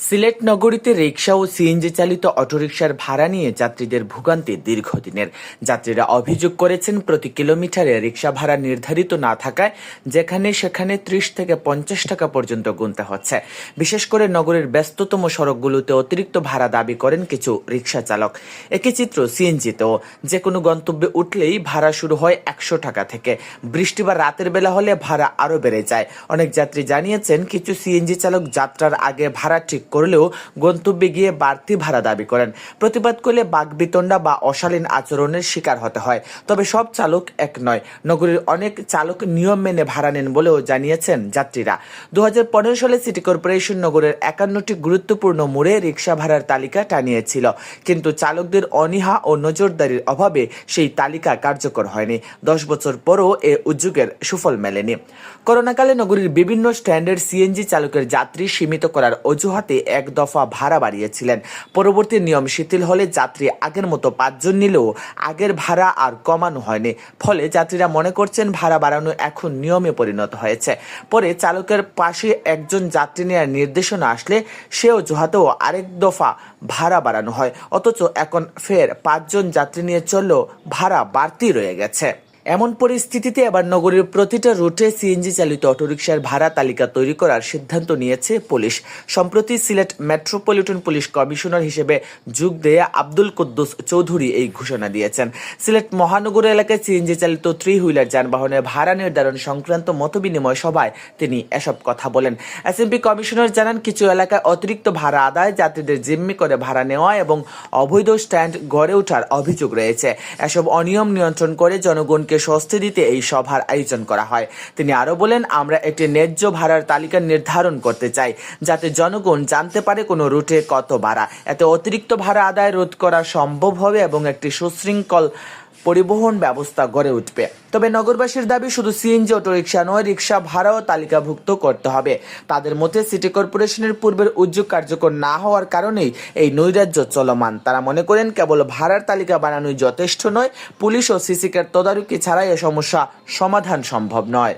সিলেট নগরীতে রিক্সা ও সিএনজি চালিত অটোরিকশার ভাড়া নিয়ে যাত্রীদের ভোগান্তি দীর্ঘদিনের। যাত্রীরা অভিযোগ করেছেন, প্রতি কিলোমিটারে রিক্সা ভাড়া নির্ধারিত না থাকায় যেখানে সেখানে ত্রিশ থেকে পঞ্চাশ টাকা পর্যন্ত গুনতে হচ্ছে। বিশেষ করে নগরের ব্যস্ততম সড়কগুলোতে অতিরিক্ত ভাড়া দাবি করেন কিছু রিক্সা চালক। একই চিত্র সিএনজিতেও। যে কোনো গন্তব্যে উঠলেই ভাড়া শুরু হয় একশো টাকা থেকে। বৃষ্টি বা রাতের বেলা হলে ভাড়া আরও বেড়ে যায়। অনেক যাত্রী জানিয়েছেন, কিছু সিএনজি চালক যাত্রার আগে ভাড়া ঠিক করলেও গন্তব্যে গিয়ে বাড়তি ভাড়া দাবি করেন। প্রতিবাদ করলে বাগবিতণ্ডা বা অশালীন আচরণের শিকার হতে হয়। তবে সব চালক এক নয়। নগরীর অনেক চালক নিয়ম মেনে ভাড়া নেন বলেও জানিয়েছেন যাত্রীরা। দু হাজার পনেরো সালে সিটি কর্পোরেশন নগরের একান্নটি গুরুত্বপূর্ণ মোড়ে রিক্সা ভাড়ার তালিকা টানিয়েছিল। কিন্তু চালকদের অনীহা ও নজরদারির অভাবে সেই তালিকা কার্যকর হয়নি। দশ বছর পরও এ উদ্যোগের সুফল মেলেনি। করোনাকালে নগরীর বিভিন্ন স্ট্যান্ডের সিএনজি চালকের যাত্রী সীমিত করার অজুহাতে এক দফা ভাড়া বাড়িয়েছিলেন। পরবর্তী নিয়ম শিথিল হলে যাত্রী আগের মতো পাঁচজন নিলেও আগের ভাড়া আর কমানো হয়নি। ফলে যাত্রীরা মনে করছেন ভাড়া বাড়ানো এখন নিয়মে পরিণত হয়েছে। পরে চালকের পাশে একজন যাত্রী নেওয়ার নির্দেশনা আসলে সে অজুহাতেও আরেক দফা ভাড়া বাড়ানো হয়। অথচ এখন ফের পাঁচজন যাত্রী নিয়ে চললেও ভাড়া বাড়তি রয়ে গেছে। এমন পরিস্থিতিতে এবার নগরীর প্রতিটা রুটে সিএনজি চালিত অটোরিকশার ভাড়া তালিকা তৈরি করার সিদ্ধান্ত নিয়েছে পুলিশ। সম্প্রতি সিলেট মেট্রোপলিটন পুলিশ কমিশনার হিসেবে যোগ দেয়া আব্দুল কুদ্দুস চৌধুরী এই ঘোষণা দিয়েছেন। সিলেট মহানগর এলাকায় সিএনজি চালিত থ্রি হুইলার যানবাহনের ভাড়া নির্ধারণ সংক্রান্ত মতবিনিময় সভায় তিনি এসব কথা বলেন। এসএমপি কমিশনার জানান, কিছু এলাকায় অতিরিক্ত ভাড়া আদায় যাত্রীদের জিম্মি করে ভাড়া নেওয়া এবং অবৈধ স্ট্যান্ড গড়ে ওঠার অভিযোগ রয়েছে। এসব অনিয়ম নিয়ন্ত্রণ করে জনগণকে স্বস্তি দিতে এই সভার আয়োজন করা হয়। তিনি আরও বলেন, আমরা একটি ন্যায্য ভাড়ার তালিকা নির্ধারণ করতে চাই, যাতে জনগণ জানতে পারে কোনো রুটে কত ভাড়া। এতে অতিরিক্ত ভাড়া আদায় রোধ করা সম্ভব হবে এবং একটি সুশৃঙ্খল পরিবহন ব্যবস্থা গড়ে উঠবে। তবে নগরবাসীর দাবি, শুধু সিএনজি, অটোরিকশা নয় রিক্সা ভাড়াও তালিকাভুক্ত করতে হবে। তাদের মধ্যে সিটি কর্পোরেশনের পূর্বের উদ্যোগ কার্যকর না হওয়ার কারণেই এই নৈরাজ্য চলমান। তারা মনে করেন, কেবল ভাড়ার তালিকা বানানোই যথেষ্ট নয়, পুলিশ ও সিসিকের তদারকি ছাড়াই এ সমস্যা সমাধান সম্ভব নয়।